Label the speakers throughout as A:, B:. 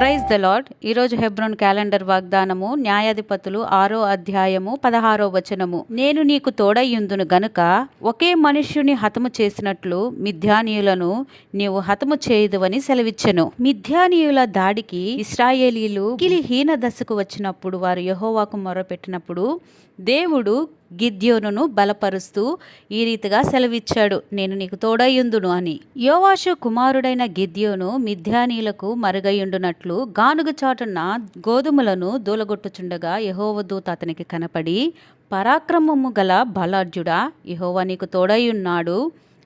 A: Praise the lord ఈరోజు Hebron calendar వాగ్దానము న్యాయాధిపతులు ఆరో అధ్యాయము పదహారో వచనము. నేను నీకు తోడయ్యుందును గనుక ఒకే మనుష్యుని హతము చేసినట్లు మిథ్యానీయులను నీవు హతము చేయదువని సెలవిచ్చెను. మిథ్యానీయుల దాడికి ఇస్రాయేలీలు కిలిహీన దశకు వచ్చినప్పుడు వారు యహోవాకు మొరపెట్టినప్పుడు దేవుడు గిద్యోనును బలపరుస్తూ ఈ రీతిగా సెలవిచ్చాడు. నేను నీకు తోడయ్యుందును అని. యోవాషు కుమారుడైన గిద్యోను మిథ్యానీలకు మరుగయ్యుండునట్లు గానుగ చాటున గోధుమలను దూలగొట్టుచుండగా యహోవదూత అతనికి కనపడి పరాక్రమము గల బలార్జుడా యహోవా నీకు తోడయ్యున్నాడు.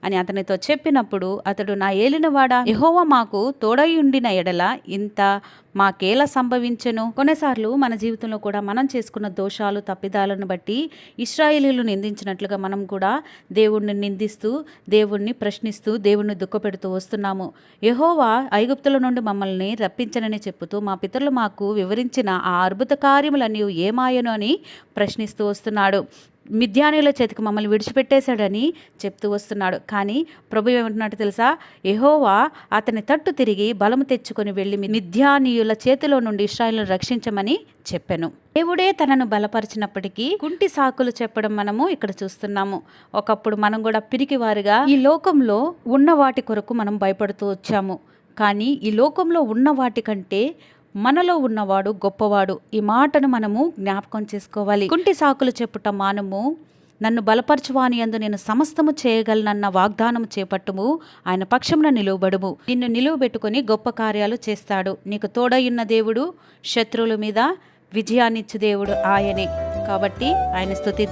A: అని అతనితో చెప్పినప్పుడు అతడు నా ఏలినవాడా యహోవా మాకు తోడయుండిన ఎడల ఇంత మాకేలా సంభవించెను? కొన్నిసార్లు మన జీవితంలో కూడా మనం చేసుకున్న దోషాలు తప్పిదాలను బట్టి ఇస్రాయేలీలు నిందించినట్లుగా మనం కూడా దేవుణ్ణి నిందిస్తూ దేవుణ్ణి ప్రశ్నిస్తూ దేవుణ్ణి దుఃఖపెడుతూ వస్తున్నాము. యహోవా ఐగుప్తుల నుండి మమ్మల్ని రప్పించనని చెప్పుతూ మా పితరులు మాకు వివరించిన ఆ అద్భుత కార్యములన్నీ ఏమాయను అని ప్రశ్నిస్తూ వస్తున్నాడు. మిథ్యానుల చేతికి మమ్మల్ని విడిచిపెట్టేశాడని చెప్తూ వస్తున్నాడు. కానీ ప్రభు ఏమంటున్నట్టు తెలుసా? ఎహోవా అతని తట్టు తిరిగి బలము తెచ్చుకొని వెళ్ళి మిథ్యానీయుల చేతిలో నుండి ఇస్రాయిల్ను రక్షించమని చెప్పాను. దేవుడే తనను బలపరిచినప్పటికీ కుంటి సాకులు చెప్పడం మనము ఇక్కడ చూస్తున్నాము. ఒకప్పుడు మనం కూడా పిరికివారిగా ఈ లోకంలో ఉన్న వాటి కొరకు మనం భయపడుతూ వచ్చాము. కానీ ఈ లోకంలో ఉన్న వాటి కంటే మనలో ఉన్నవాడు గొప్పవాడు. ఈ మాటను మనము జ్ఞాపకం చేసుకోవాలి. కుంటి సాకులు చెప్పుట మానము. నన్ను బలపరచువాని అందు నేను సమస్తము చేయగలనన్న వాగ్దానము చేపట్టుము. ఆయన పక్షమున నిలువబడుము. నిన్ను నిలువబెట్టుకొని గొప్ప కార్యాలు చేస్తాడు. నీకు తోడయున్న దేవుడు శత్రువుల మీద విజయాన్నిచ్చు దేవుడు ఆయనే. కాబట్టి ఆయన స్థుతి